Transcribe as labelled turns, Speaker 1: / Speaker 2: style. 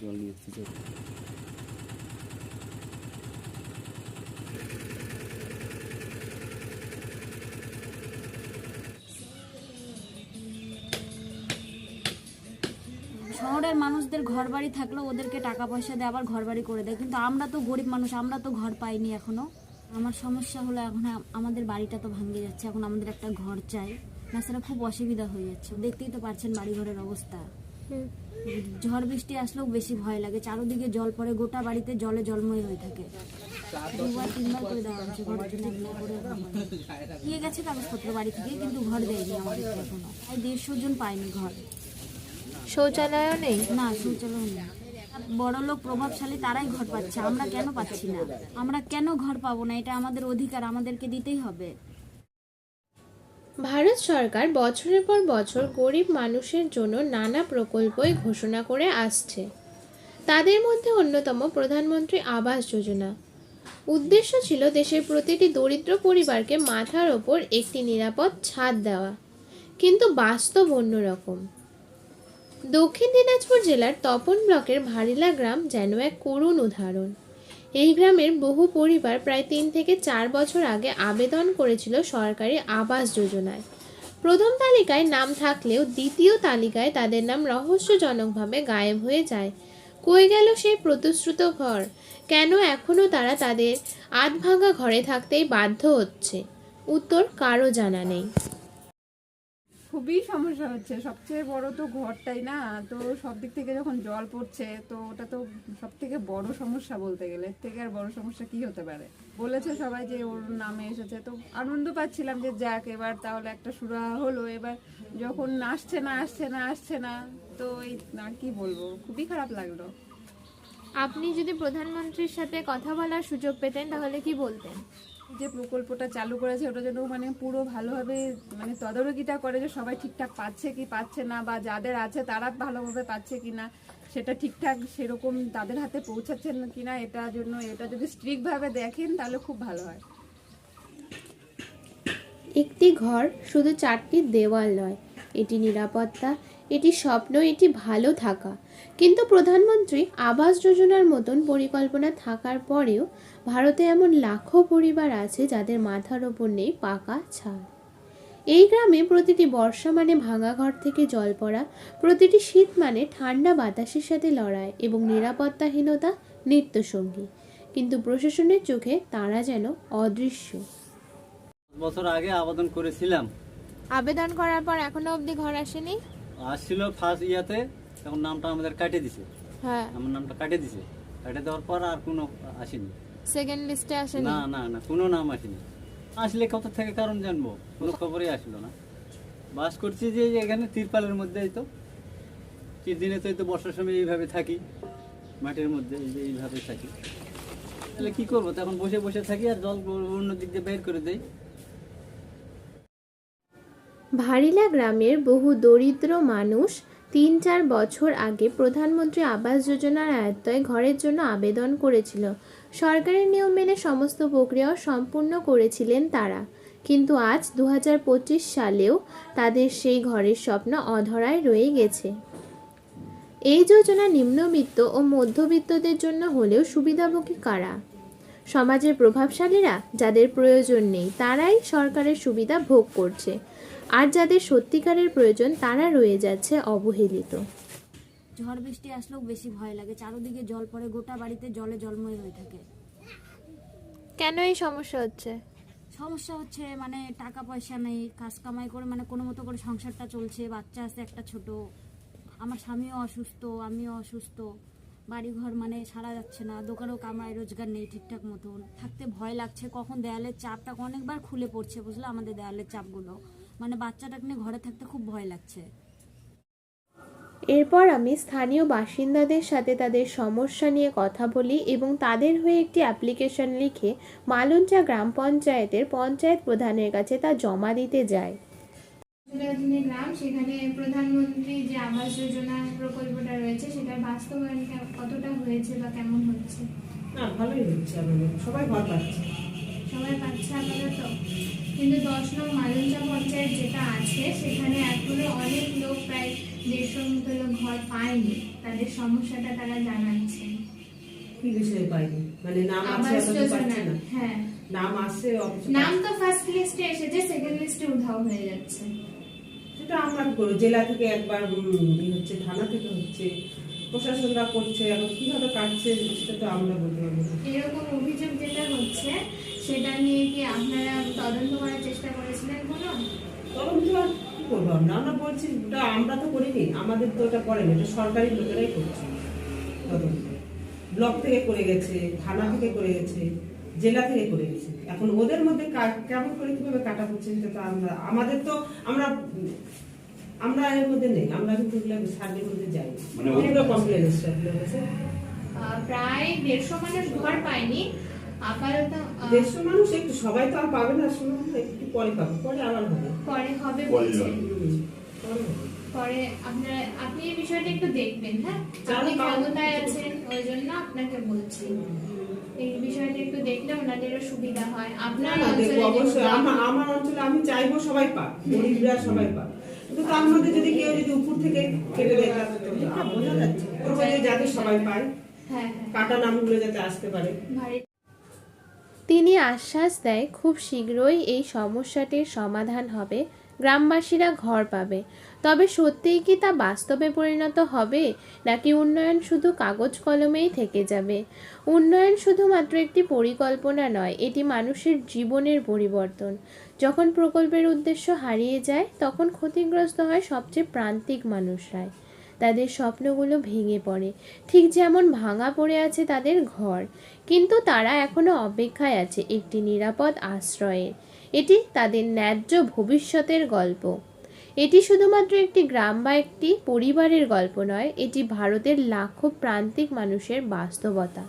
Speaker 1: জল।
Speaker 2: শহরের মানুষদের ঘর বাড়ি থাকলেও ওদেরকে টাকা পয়সা দিয়ে আবার ঘর বাড়ি করে দেয়। কিন্তু আমরা তো গরিব মানুষ, আমরা তো ঘর পাইনি এখনও। আমার সমস্যা হলো এখন আমাদের বাড়িটা তো ভাঙে যাচ্ছে, এখন আমাদের একটা ঘর চাই। না খুব অসুবিধা হয়ে যাচ্ছে। দেখতেই তো পারছেন বাড়ি ঘরের অবস্থা। ঝড় বৃষ্টি আসলেও বেশি ভয় লাগে। চারোদিকে জল পড়ে গোটা বাড়িতে জলে জলময় হয়ে থাকে। দুবার তিনবার করে দেওয়া হচ্ছে করে দিয়ে গেছে কাগজপত্র বাড়ি থেকে কিন্তু ঘর দেয়নি আমাদেরকে এখনও। তাই দেড়শো জন পায়নি ঘর।
Speaker 3: শৌচালয়ও নেই?
Speaker 2: না শৌচালয় নেই। বড় লোক প্রভাবশালী তারাই ঘর পাচ্ছে আমরা কেন পাচ্ছি না? আমরা কেন ঘর পাবো না? এটা আমাদের অধিকার আমাদেরকে দিতেই হবে।
Speaker 3: ভারত সরকার বছরের পর বছর গরিব মানুষের জন্য নানা প্রকল্পই ঘোষণা করে আসছে। তাদের মধ্যে অন্যতম প্রধানমন্ত্রী আবাস যোজনা। উদ্দেশ্য ছিল দেশের প্রতিটি দরিদ্র পরিবারকে মাথার ওপর একটি নিরাপদ ছাদ দেওয়া, কিন্তু বাস্তব অন্যরকম দক্ষিণ দিনাজপুর জেলার তপন ব্লকের ভারিলা গ্রাম যেন এক করুণ উদাহরণ। এই গ্রামের বহু পরিবার প্রায় তিন থেকে চার বছর আগে আবেদন করেছিল সরকারি আবাস যোজনায়। প্রথম তালিকায় নাম থাকলেও দ্বিতীয় তালিকায় তাদের নাম রহস্যজনকভাবে গায়েব হয়ে যায়। কই গেল সেই প্রতিশ্রুত ঘর? কেন এখনও তারা তাদের আধ ভাঙা ঘরে থাকতেই বাধ্য হচ্ছে? উত্তর কারও জানা নেই।
Speaker 4: খুবই সমস্যা হচ্ছে। সবচেয়ে বড় তো ঘরটাই না? তো সব দিক থেকে যখন জল পড়ছে, তো ওটা তো সব থেকে বড় সমস্যা বলতে গেলে। থেকে আর বড় সমস্যা কি হতে পারে? বলেছে সবাই যে ওর নামে এসেছে। তো আনন্দ পাচ্ছিলাম যে যাক, এবার তাহলে একটা সুরাহা হলো। এবার যখন আসছে না আসছে না আসছে না, তো এই আর কি বলব? খুবই খারাপ লাগল।
Speaker 3: আপনি যদি প্রধানমন্ত্রীর সাথে কথা বলার সুযোগ পেতেন, তাহলে কি বলতেন?
Speaker 4: যে প্রকল্পটা চালু করেছে, ওটা যেন মানে পুরো ভালোভাবে মানে তদারকিটা করে যে সবাই ঠিকঠাক পাচ্ছে কি পাচ্ছে না, বা যাদের আছে তারা ভালোভাবে পাচ্ছে কি না, সেটা ঠিকঠাক সেরকম তাদের হাতে পৌঁছাচ্ছেন কি না, এটার জন্য এটা যদি স্ট্রিক্টভাবে দেখেন, তাহলে খুব ভালো হয়।
Speaker 3: একটি ঘর শুধু চারটি দেওয়াল নয় এটি নিরাপত্তা, এটি স্বপ্ন, এটি ভালো থাকা। কিন্তু প্রধানমন্ত্রী আবাস যোজনার মতন পরিকল্পনা থাকার পরেও ভারতে এমন লাখো পরিবার আছে যাদের মাথার ওপর নেই পাকা ছাদ। এই গ্রামে প্রতিটি বর্ষা মানে ভাঙা ঘর থেকে জল পড়া, প্রতিটি শীত মানে ঠান্ডা বাতাসের সাথে লড়াই এবং নিরাপত্তাহীনতা নিত্যসঙ্গী। কিন্তু প্রশাসনের চোখে তারা যেন অদৃশ্য।
Speaker 5: বছর আগে আবেদন করেছিলাম।
Speaker 3: আবেদন করার পর এখনও অবধি ঘর আসেনি?
Speaker 5: আসছিল ফার্স্ট ইয়াতে তখন নামটা আমাদের কাটে দিছে।
Speaker 3: হ্যাঁ।
Speaker 5: আমার নামটা কাটে দিছে। কাটে দেওয়ার পর আর কোনো আসেনি।
Speaker 3: সেকেন্ড লিস্টে আসেনি?
Speaker 5: না না না কোনো নাম আসেনি। আসলে কত থেকে কারণ জানব? কোনো খবরই আসলো না। বাস করছি যে এখানে তিরপালের মধ্যে এই তো। দিনে তো এই তো বর্ষার সময় এইভাবে থাকি। মাটির মধ্যে এই যে এইভাবে থাকি। তাহলে কি করব? তখন বসে বসে থাকি আর জল অন্য দিক দিয়ে বের করে দেই।
Speaker 3: ভারিলা গ্রামের বহু দরিদ্র মানুষ তিন চার বছর আগে প্রধানমন্ত্রী আবাস যোজনার আয়ত্তায় ঘরের জন্য আবেদন করেছিল। সরকারের নিয়ম মেনে সমস্ত প্রক্রিয়াও সম্পূর্ণ করেছিলেন তারা। কিন্তু আজ দু হাজার পঁচিশ সালেও তাদের সেই ঘরের স্বপ্ন অধরায় রয়ে গেছে। এই যোজনা নিম্নবিত্ত ও মধ্যবিত্তদের জন্য হলেও সুবিধাভোগী কারা? সমাজের প্রভাবশালীরা যাদের প্রয়োজন নেই, তারাই সরকারের সুবিধা ভোগ করছে। আর যাদের সত্যিকারের প্রয়োজন তারা রয়ে যাচ্ছে অবহেলিত।
Speaker 2: ঝড় বৃষ্টি আসলেও বেশি ভয় লাগে। চারোদিকে জল পড়ে গোটা বাড়িতে জলে জলময় হয়ে থাকে।
Speaker 3: কেন এই সমস্যা হচ্ছে?
Speaker 2: সমস্যা হচ্ছে মানে টাকা পয়সা নেই কাজ কামাই করে মানে কোনো মতো করে সংসারটা চলছে বাচ্চা আছে একটা ছোট। আমার স্বামীও অসুস্থ আমিও অসুস্থ। বাড়ি ঘর মানে সারা যাচ্ছে না দোকানেও কামাই রোজগার নেই ঠিকঠাক মতন। থাকতে ভয় লাগছে কখন দেয়ালের চাপটা অনেকবার খুলে পড়ছে বুঝলে? আমাদের দেয়ালের চাপগুলো। মানে বাচ্চাটাকে নিয়ে ঘরে থাকতে খুব ভয় লাগছে।
Speaker 3: এরপর আমি স্থানীয় বাসিন্দাদের সাথে তাদের সমস্যা নিয়ে কথা বলি এবং তাদের হয়ে একটি অ্যাপ্লিকেশন লিখে মালঞ্চা গ্রাম পঞ্চায়েতের পঞ্চায়েত প্রধানের কাছে তা জমা দিতে যাই গ্রাম সেখানে প্রধানমন্ত্রী যে আবাস যোজনা প্রকল্পটা রয়েছে সেটার বাস্তবায়ন কতটা হয়েছে বা কেমন হচ্ছে?
Speaker 6: না ভালোই হচ্ছে সবাই ঘর পাচ্ছে।
Speaker 3: সবাই পাচ্ছে আপাতত। কিন্তু দশ নং মালঞ্চা সেখানে এখনও অনেক লোক প্রায়
Speaker 1: দেড়শোর মতো লোক ঘর পায়নি। তাদের সমস্যাটা তারা জানাচ্ছে।
Speaker 6: কি বিষয়ে পাইনি মানে নাম আছে এখন পাচ্ছি না।
Speaker 1: হ্যাঁ।
Speaker 6: নাম অথচ
Speaker 1: নাম তো ফার্স্ট লিস্টে এসেছে সেকেন্ড লিস্টে উধাও হয়ে যাচ্ছে।
Speaker 6: সেটা আমরা কি করব জেলা থেকে একবার হচ্ছে থানা থেকে হচ্ছে প্রশাসনরা করছে এখন কীভাবে কাটছে সেটা তো আমরা বলতে পারব
Speaker 1: এরকম অভিযোগ যেটা হচ্ছে সেটা নিয়ে কি আপনারা তদন্ত করার চেষ্টা করেছিলেন কোনো?
Speaker 6: তদন্ত আর কি করব? আমরা আমরা বলছি ওটা আমরা তো করিনি আমাদের তো ওটা করেনি এটা সরকারি লোকেরাই করছে। তদন্ত। ব্লক থেকে করে গেছে থানা থেকে করে গেছে জেলা থেকে করে গেছে। এখন ওদের মধ্যে কেমন করে কীভাবে কাটা হচ্ছে সেটা তো আমরা আমাদের তো আমরা আমরা এর মধ্যে নেই আমরা কিন্তু সার্ভের মধ্যে যাই।
Speaker 5: মানে
Speaker 6: ওগুলো কমপ্লেন এসছে
Speaker 1: প্রায় দেড়শো মানুষ ঘর পায়নি। আপাতত
Speaker 6: দেড়শো মানুষ একটু সবাই তো আর পাবে না শুনুন একটু পরে পাবে পরে আবার হবে।
Speaker 1: পরে হবে বলছে।
Speaker 6: পরে
Speaker 1: আপনার আপনি এই বিষয়টা একটু দেখবেন হ্যাঁ? আপনি ক্ষমতায় আছেন ওই জন্য আপনাকে বলছি। এই বিষয়টা একটু দেখলে ওনাদেরও সুবিধা হয়। আপনার
Speaker 6: না
Speaker 1: অঞ্চলে
Speaker 6: দেখব অবশ্যই। আমার অঞ্চলে আমি চাইব সবাই পাক গরিবরা সবাই পাক। কিন্তু তার মধ্যে যদি কেউ যদি উপর থেকে কেটে দেয় বোঝা যাচ্ছে। যাতে সবাই পায়
Speaker 1: হ্যাঁ হ্যাঁ।
Speaker 6: কাটা নামগুলো যাতে আসতে পারে।
Speaker 3: তিনি আশ্বাস দেয়, খুব শীঘ্রই এই সমস্যাটির সমাধান হবে, গ্রামবাসীরা ঘর পাবে। তবে সত্যিই কি তা বাস্তবে পরিণত হবে, নাকি উন্নয়ন শুধু কাগজ কলমেই থেকে যাবে? উন্নয়ন শুধুমাত্র একটি পরিকল্পনা নয়, এটি মানুষের জীবনের পরিবর্তন। যখন প্রকল্পের উদ্দেশ্য হারিয়ে যায়, তখন ক্ষতিগ্রস্ত হয় সবচেয়ে প্রান্তিক মানুষরাই। তাদের স্বপ্নগুলো ভেঙে পড়ে। ঠিক যেমন ভাঙা পড়ে আছে তাদের ঘর, কিন্তু তারা এখনও অপেক্ষায় আছে একটি নিরাপদ আশ্রয়ের এটি তাদের ন্যায্য ভবিষ্যতের গল্প। এটি শুধুমাত্র একটি গ্রাম বা একটি পরিবারের গল্প নয়, এটি ভারতের লাখো প্রান্তিক মানুষের বাস্তবতা।